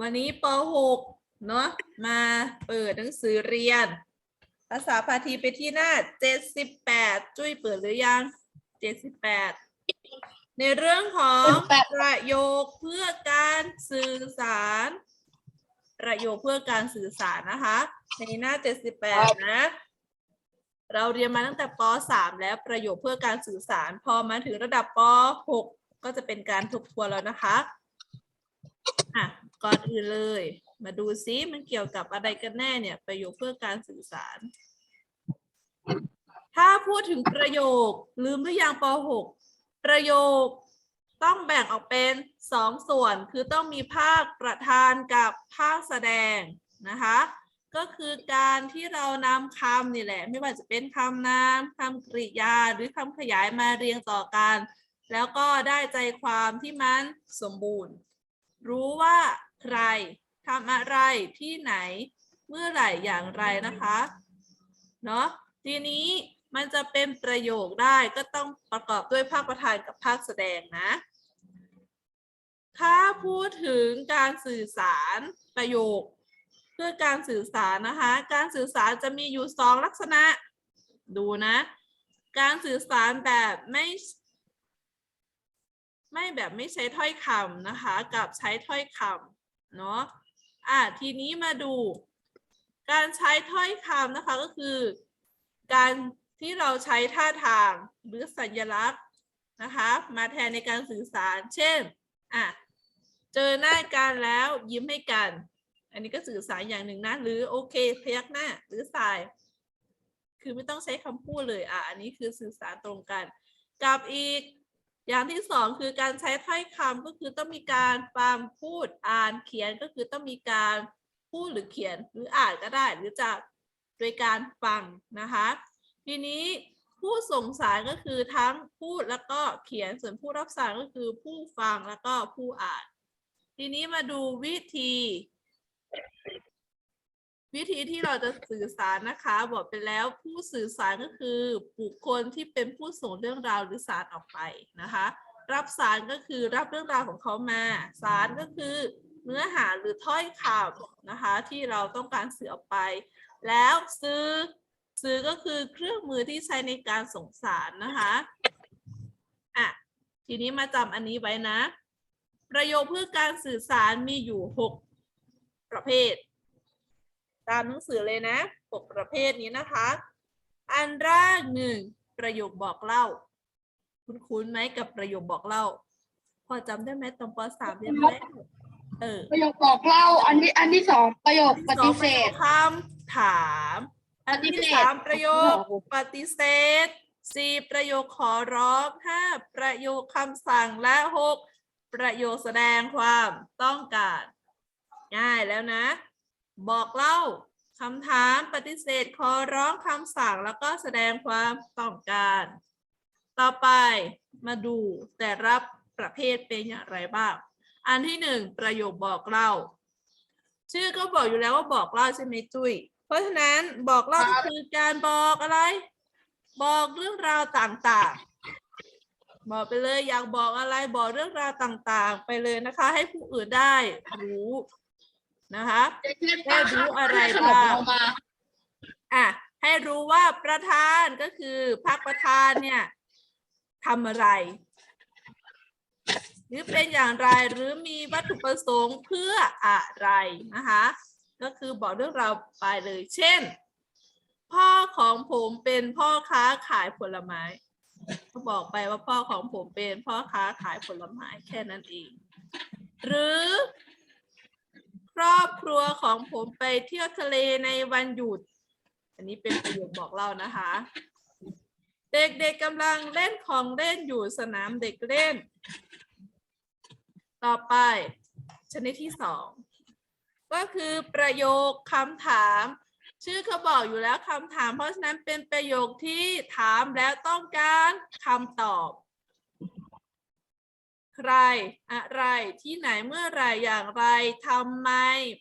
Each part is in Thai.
วันนี้ป .6 เนาะมาเปิดหนังสือเรียน ภาษาพาทีไปที่หน้า 78 จุ้ยเปิดหรือยัง 78 ในเรื่องของประโยคเพื่อการสื่อสาร ประโยคเพื่อการสื่อสารนะคะ ในหน้า 78 นะ เราเรียนมาตั้งแต่ป .3 แล้วประโยคเพื่อการสื่อสาร พอมาถึงระดับป .6 ก็จะเป็นการทบทวนแล้วนะคะ อะก่อนอื่นเลย มาดูซิมันเกี่ยวกับอะไรกันแน่เนี่ย ประโยคเพื่อการสื่อสาร ถ้าพูดถึงประโยคลืมหรือยังป .6 ประโยคต้องแบ่งออกเป็นสองส่วนคือต้องมีภาคประธานกับภาคแสดงนะคะ ก็คือการที่เรานำคำนี่แหละ ไม่ว่าจะเป็นคำนามคำกริยาหรือคำขยายมาเรียงต่อกัน แล้วก็ได้ใจความที่มันสมบูรณ์ รู้ว่าใครทำอะไรที่ไหน เมื่อไหร่อย่างไรนะคะเนาะทีนี้มันจะเป็นประโยคได้ก็ต้องประกอบด้วยภาคประธานกับภาคแสดงนะ ถ้าพูดถึงการสื่อสารประโยค เพื่อการสื่อสารนะคะ การสื่อสารจะมีอยู่สองลักษณะ ดูนะ การสื่อสารแบบไม่ ไม่แบบไม่ใช้ถ้อยคำนะคะ กับใช้ถ้อยคำเนาะอะทีนี้มาดู การใช้ถ้อยคำนะคะก็คือ การที่เราใช้ท่าทางหรือสัญลักษณ์นะคะ มาแทนในการสื่อสาร เช่นอะเจอหน้ากันแล้วยิ้มให้กัน อันนี้ก็สื่อสารอย่างหนึ่งนะ หรือโอเคพยักหน้าหรือสาย คือไม่ต้องใช้คำพูดเลยอะอันนี้คือสื่อสารตรงกัน กับอีก อย่างที่สองคือการใช้ถ้อยคำก็คือต้องมีการฟังพูดอ่านเขียนก็คือต้องมีการพูดหรือเขียนหรืออ่านก็ได้ หรือจะโดยการฟังนะคะ ทีนี้ผู้ส่งสารก็คือทั้งพูดแล้วก็เขียนส่วนผู้รับสารก็คือผู้ฟังแล้วก็ผู้อ่าน ทีนี้มาดูวิธี วิธีที่เราจะสื่อสารนะคะ บอกไปแล้วผู้สื่อสารก็คือบุคคลที่เป็นผู้ส่งเรื่องราวหรือสารออกไปนะคะ รับสารก็คือรับเรื่องราวของเขามา สารก็คือเนื้อหาหรือถ้อยคำนะคะ ที่เราต้องการสื่อออกไป แล้วสื่อสื่อก็คือเครื่องมือที่ใช้ในการส่งสารนะคะอะทีนี้มาจำอันนี้ไว้นะ ประโยคเพื่อการสื่อสารมีอยู่หกประเภท ตามหนังสือเลยนะหกประเภทนี้นะคะ อันแรกหนึ่งประโยคบอกเล่า คุณคุ้นๆไหมกับประโยคบอกเล่า พอจำได้ไหมตอนปสามเรียนมาแล้วเออประโยคบอกเล่า อันที่อันที่สองประโยคปฏิเสธสองประโยคคำถาม อันที่ปฏิเสธสามประโยคปฏิเสธสี่ประโยคขอร้องห้าประโยคคำสั่งและหกประโยคแสดงความต้องการ ง่ายแล้วนะ บอกเล่าคำถามปฏิเสธขอร้องคำสั่งแล้วก็แสดงความต้องการ ต่อไปมาดูแต่ละประเภทเป็นอย่างไรบ้าง อันที่หนึ่งประโยคบอกเล่า ชื่อก็บอกอยู่แล้วว่าบอกเล่าใช่ไหมจุ้ยเพราะฉะนั้นบอกเล่าก็คือการบอกอะไร บอกเรื่องราวต่างๆ บอกไปเลยอยากบอกอะไรบอกเรื่องราวต่างๆ ไปเลยนะคะ ให้ผู้อื่นได้รู้ นะคะได้รู้อะไรบ้างอะให้รู้ว่าประธานก็คือพรรคประธานเนี่ยทำอะไร หรือเป็นอย่างไรหรือมีวัตถุประสงค์เพื่ออะไรนะคะ ก็คือบอกเรื่องราวไปเลยเช่น พ่อของผมเป็นพ่อค้าขายผลไม้ก็บอกไปว่าพ่อของผมเป็นพ่อค้าขายผลไม้แค่นั้นเอง หรือ ครอบครัวของผมไปเที่ยวทะเลในวันหยุด อันนี้เป็นประโยคบอกเล่านะคะ เด็กๆกำลังเล่นของเล่นอยู่สนามเด็กเล่น ต่อไป ชนิดที่สองก็คือประโยคคำถาม ชื่อเขาบอกอยู่แล้วคำถาม เพราะฉะนั้นเป็นประโยคที่ถามแล้วต้องการคำตอบ ใคร อะไรที่ไหนเมื่อไรอย่างไรทำไม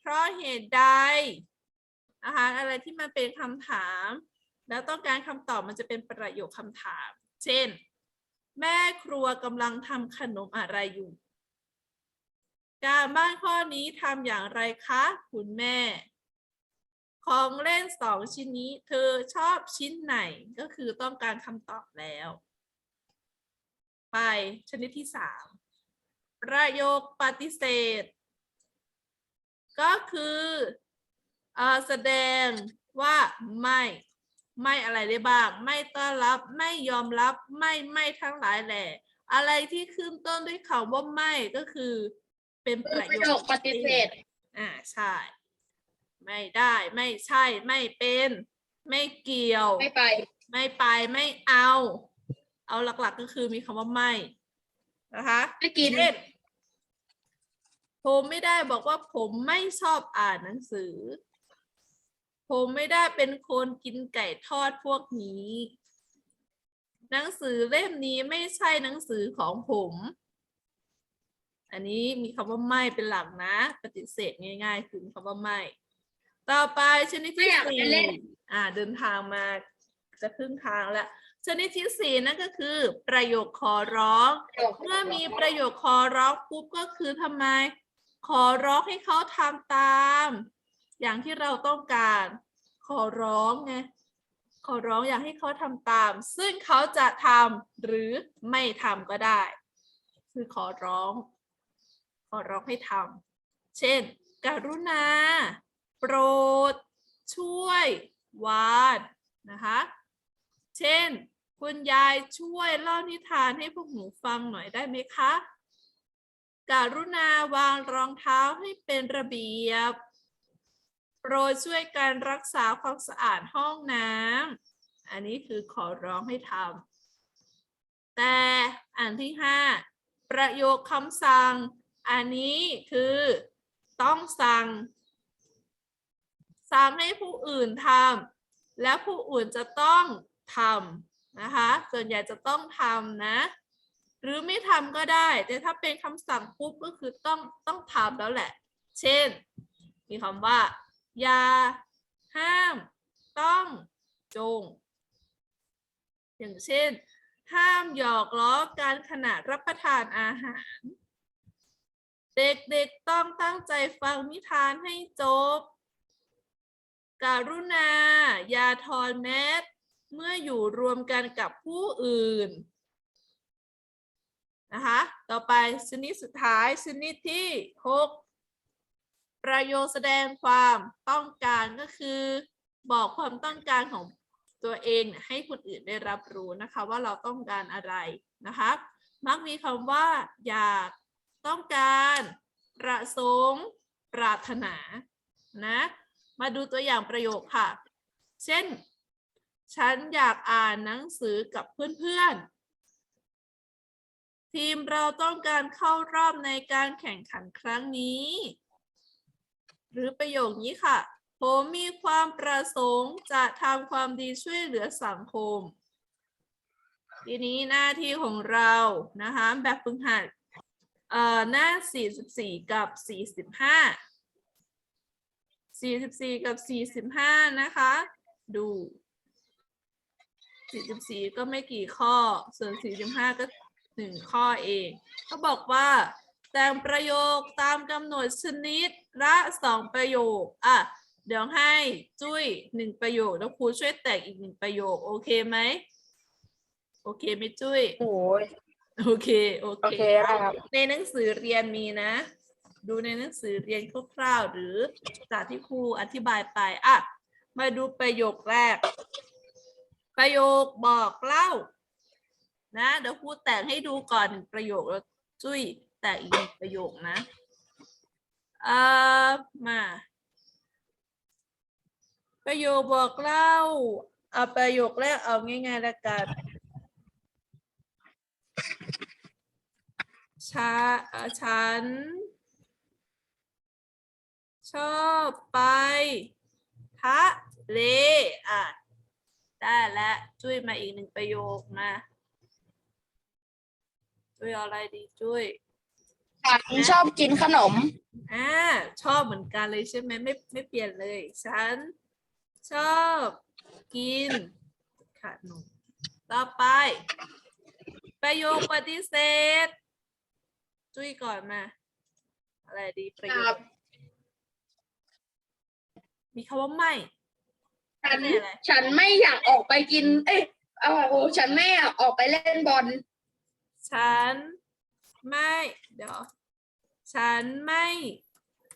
เพราะเหตุใดนะคะอะไรที่มันเป็นคำถาม แล้วต้องการคำตอบมันจะเป็นประโยคคำถาม เช่น แม่ครัวกำลังทำขนมอะไรอยู่ การบ้านข้อนี้ทำอย่างไรคะ คุณแม่ ของเล่นสองชิ้นนี้ เธอชอบชิ้นไหนก็คือต้องการคำตอบแล้ว ไปชนิดที่สาม ประโยคปฏิเสธ ก็คือเอ่อแสดงว่าไม่ไม่อะไรได้บ้าง ไม่ต้อนรับ ไม่ยอมรับ ไม่ไม่ทั้งหลายแหละอะไรที่ขึ้นต้นด้วยคำว่าไม่ก็คือ เป็นประประโยโยคคปฏิเสธ อ่าใช่ ไม่ได้ ไม่ใช่ ไม่เป็น ไม่เกี่ยว ไม่ไป ไม่ไป ไม่เอา เอาหลักๆก็คือมีคำว่าไม่ นะคะไม่กิน เช่นผมไม่ได้บอกว่าผมไม่ชอบอ่านหนังสือ ผมไม่ได้เป็นคนกินไก่ทอดพวกนี้ หนังสือเล่มนี้ไม่ใช่หนังสือของผม อันนี้มีคำว่าไม่เป็นหลักนะ ปฏิเสธง่ายๆคือคำว่าไม่ ต่อไปชนิดไม่ที่อยากไปสี่เล่น อ่า เดินทางมาจะครึ่งทางแล้ว ชนิดที่สี่นั่นก็คือ ประโยคขอร้อง เมื่อมีประโยคขอร้องปุ๊บก็คือทำไม ขอร้องให้เขาทำตาม อย่างที่เราต้องการ ขอร้องไงขอร้องอยากให้เขาทำตาม ซึ่งเขาจะทำหรือไม่ทำก็ได้ คือขอร้อง ขอร้องให้ทำเช่น กรุณา โปรด ช่วย วาดนะคะ เช่น คุณยายช่วยเล่านิทานให้พวกหนูฟังหน่อยได้ไหมคะ กรุณาวางรองเท้าให้เป็นระเบียบ โปรดช่วยการรักษาความสะอาดห้องน้ำ อันนี้คือขอร้องให้ทำ แต่อันที่ห้าประโยคคำสั่ง อันนี้คือต้องสั่ง สั่งให้ผู้อื่นทำ และผู้อื่นจะต้องทำ นะคะ ส่วนใหญ่จะต้องทำนะ หรือไม่ทำก็ได้ แต่ถ้าเป็นคำสั่งปุ๊บก็คือต้องต้องทำแล้วแหละ เช่น มีคำว่า อย่า ห้าม ต้อง จง อย่างเช่น ห้ามหยอกล้อการขณะรับประทานอาหาร เด็กๆต้องตั้งใจฟังนิทานให้จบ การุณา อย่าถอนแมส เมื่ออยู่รวมกันกับผู้อื่นนะคะ ต่อไปชนิดสุดท้ายชนิดที่ 6 ประโยคแสดงความต้องการก็คือ บอกความต้องการของตัวเองให้คนอื่นได้รับรู้นะคะว่าเราต้องการอะไรนะคะมักมีคำว่า อยากต้องการ ประสงค์ ปรารถนานะ มาดูตัวอย่างประโยคค่ะ เช่น ฉันอยากอ่านหนังสือกับเพื่อนๆ ทีมเราต้องการเข้ารอบในการแข่งขันครั้งนี้ หรือประโยคนี้ค่ะ ผมมีความประสงค์จะทำความดีช่วยเหลือสังคม ทีนี้หน้าที่ของเรานะคะแบบฝึกหัดเอ่อหน้า 44 กับ 45 44 กับ 45 นะคะ ดู 44 ก็ไม่กี่ข้อ ส่วน 45 ก็หนึ่งข้อเอง เขาบอกว่า แต่งประโยคตามกำหนดชนิดละสองประโยค อะ เดี๋ยวให้จุ้ยหนึ่งประโยค แล้วครูช่วยแต่งอีกหนึ่งประโยค โอเคไหม โอเคไหมจุ้ย โอ้ยโอเค โอโอเคเคได้ครับ ในหนังสือเรียนมีนะ ดูในหนังสือเรียนคร่าวๆหรือจากที่ครูอธิบายไป อะ มาดูประโยคแรก ประโยคบอกเล่า นะเดี๋ยวครูแต่งให้ดูก่อนหนึ่งประโยคแล้วจุ้ยแต่งอีกหนึ่งประโยคนะเอ่อมา ประโยคบอกเล่าเอาประโยคแรกเอาง่ายๆล้วกันชาฉัน ชอบไปทะเลอะ ได้แล้วจุ้ยมาอีกหนึ่งประโยคมาจุ้ยเอาอะไรดีจุ้ยฉันชอบกินขนมอ่าชอบเหมือนกันเลยใช่ไหมไม่ไม่เปลี่ยนเลย ฉัน ชอบกินขนมต่อไป ประโยคปฏิเสธ จุ้ยก่อนมา อะไรดีประคโยรัคบมีคำว่าไม่ ฉันไม่อะไรฉันไม่อยากออกไปกิน เอ้ยเอาโอ้ฉันไม่อยากออกไปเล่นบอลฉันไม่เดี๋ยว ฉันไม่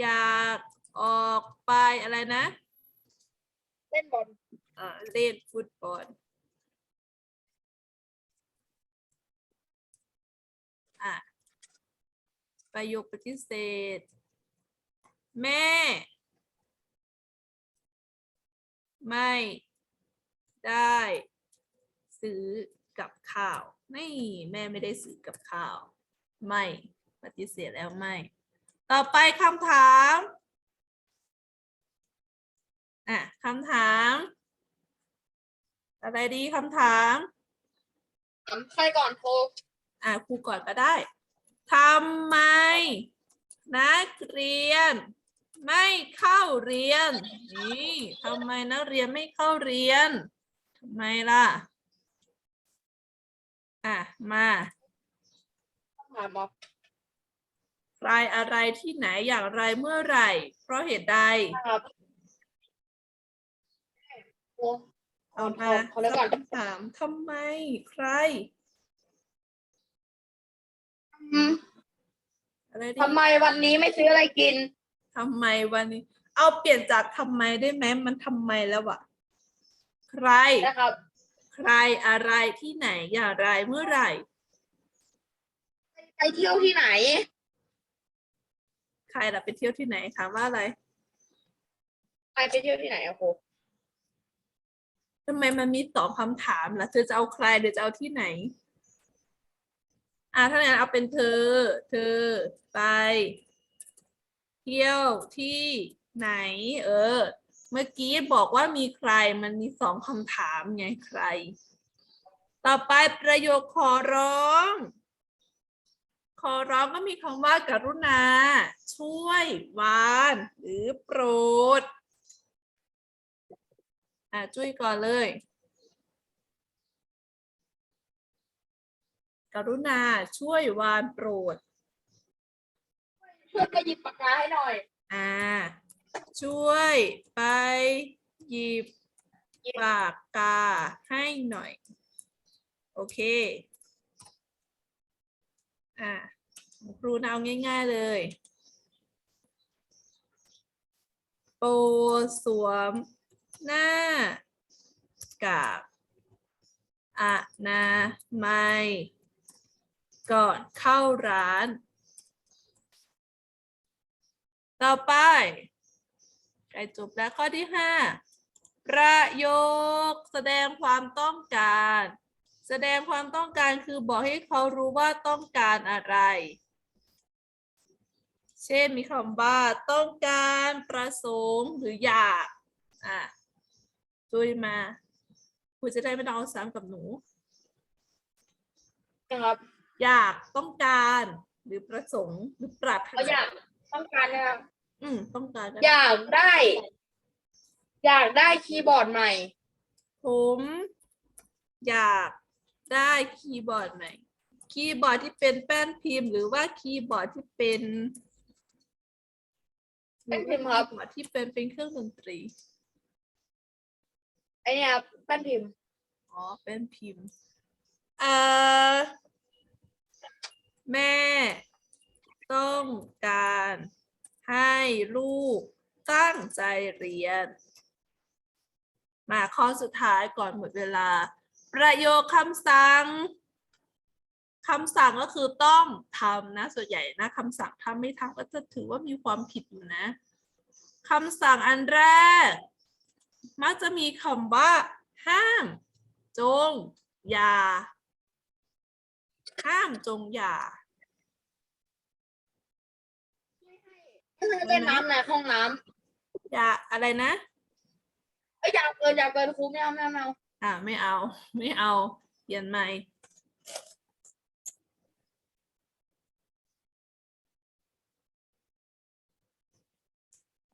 อยากออกไปอะไรนะ เล่นบอลเอ่อเล่นฟุตบอลอะประโยคปฏิเสธ แม่ ไม่ได้ซื้อกับข้าว ไม่แม่ไม่ได้ซื้อกับข้าว ไม่ปฏิเสธแล้วไม่ ต่อไปคำถามอะคำถาม อะไรดีคำถามถามใครก่อนโทรอะครูก่อนก็ได้ทำไม นักเรียน ไม่เข้าเรียน นี่ทำไมนักเรียนไม่เข้าเรียนทำไมล่ะ อะ มาถามบอกใครอะไรที่ไหนอย่างไรเมื่อไหร่ เพราะเหตุใดครับโอ้เอาขอมาขอแล้วก่อนคำถามทำไมใครอืมอะไรดีทำไมวันนี้ไม่ซื้ออะไรกิน ทำไมวันนี้ เอาเปลี่ยนจากทำไมได้ไหมมันทำไมแล้วอะใคร นะครับ ใครอะไรที่ไหนอย่างไรเมื่อไหร่ ไปเที่ยวที่ไหน ใครล่ะไปเที่ยวที่ไหนถามว่าอะไรไปไปเที่ยวที่ไหนอะโครูทำไมมันมีสองคำถามล่ะ เธอจะเอาใครหรือจะเอาที่ไหน อ่าถ้าอย่างนั้นเอาเป็นเธอ เธอไป เที่ยวที่ไหน เออ เมื่อกี้บอกว่ามีใครมันมีสองคำถามไงใคร ต่อไปประโยคขอร้อง ขอร้องก็มีคำว่าการุณา ช่วยวาน หรือโปรด อะจุ้ยก่อนเลย กรุณาช่วยวานโปรด ช่วยไปหยิบปากกาให้หน่อย อ่า ช่วยไปหยิบปากกาให้หน่อย โอเค อ่าครูเอาง่าย ๆเลย โปสวมหน้ากากอนามัยก่อนเข้าร้าน ต่อไปใกล้จบแล้วข้อที่ห้าประโยคแสดงความต้องการ แสดงความต้องการคือบอกให้เขารู้ว่าต้องการอะไร เช่นมีคำว่าต้องการประสงค์หรืออยากอะจุยมาคุณจะได้ไม่ต้องเอาซ้ำกับหนูนะครับอยากต้องการหรือประสงค์หรือปรารถก็อยานาก ต้องการนะครับอืม ต้องการก็อได้ยากได้ อยากได้คีย์บอร์ดใหม่ ผม อยากได้คีย์บอร์ดใหม่ คีย์บอร์ดที่เป็นแป้นพิมพ์ หรือว่าคีย์บอร์ดที่เป็นแป้นพิมพ์ครับหอว่าคีย์บอร์ดที่เป็นเป็นเครื่องดนตรี ไอเนี่ยครับแป้นพิมพ์ อ๋อแป้นพิมพ์ เอ่อ แม่ ต้องการให้ลูกตั้งใจเรียน มาข้อสุดท้ายก่อนหมดเวลา ประโยคคำสั่งคำสั่งก็คือต้องทำนะ ส่วนใหญ่นะคำสั่งถ้าไม่ทำก็จะถือว่ามีความผิดอยู่นะคำสั่งอันแรก มักจะมีคำว่า ห้าม จง อย่า ห้ามจงอย่า เล่นน้ำในห้องน้อย่าอะไรนะำไอยอยากเกินอยากเกินครูไม่เอาไม่เอาไม่เอาอ่าไม่เอา ไม่เอาเปลี่ยนใหม่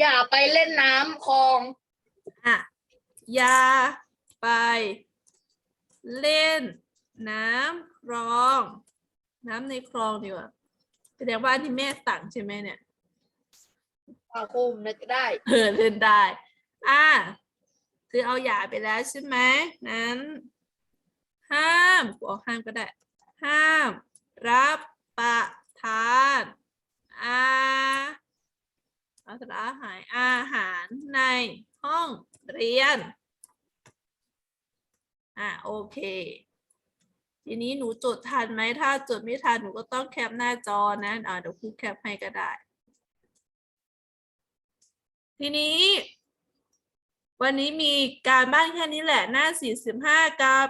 อย่าไปเล่นน้ำคลอง อะอย่าไป เล่น น้ำคลอง น้ำในคลองดีกว่าแสดงว่าอันที่แม่สั่งใช่ไหมเนี่ย อาคมนะจะได้ เออเล่นได้ อ่า คือเอาหย่าไปแล้วใช่ไหมนั้น ห้ามกูเอาห้ามก็ได้ ห้าม รับประทานอาอาสาหารอาหารในห้องเรียน อ่าโอเค ทีนี้หนูจดทันไหมถ้าจดไม่ทันหนูก็ต้องแคปหน้าจอนะอ่าเดี๋ยวครูแคปให้ก็ได้ ทีนี้ วันนี้มีการบ้านแค่นี้แหละหน้า 45 กับ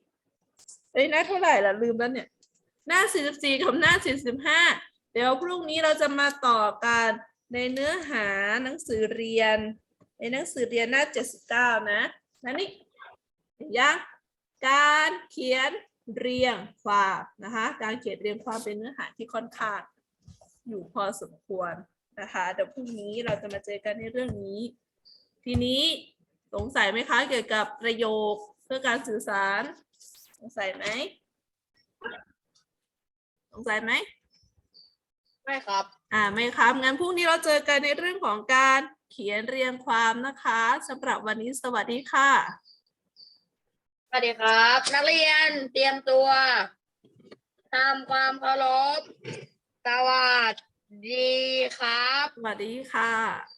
4เอ้ยหน้าเท่าไหร่ล่ะ ลืมแล้วเนี่ย หน้า 44 กับหน้า 45 เดี๋ยวพรุ่งนี้เราจะมาต่อกันในเนื้อหาหนังสือเรียน ในหนังสือเรียนหน้า 79 นะนั่นนี่เห็นยังการเขียนเรียงความนะคะ การเขียนเรียงความเป็นเนื้อหาที่ค่อนข้างอยู่พอสมควร นะคะเดี๋ยวพรุ่งนี้เราจะมาเจอกันในเรื่องนี้ ทีนี้สงสัยไหมคะเกี่ยวกับประโยคเพื่อการสื่อสาร สงสัยไหมสงสัยไหมไม่ครับ อ่าไม่ครับงั้นพรุ่งนี้เราเจอกันในเรื่องของการเขียนเรียงความนะคะสำหรับวันนี้สวัสดีค่ะ สวัสดีครับ นักเรียนเตรียมตัวทำความเคารพสวัส ดีครับ สวัสดีค่ะ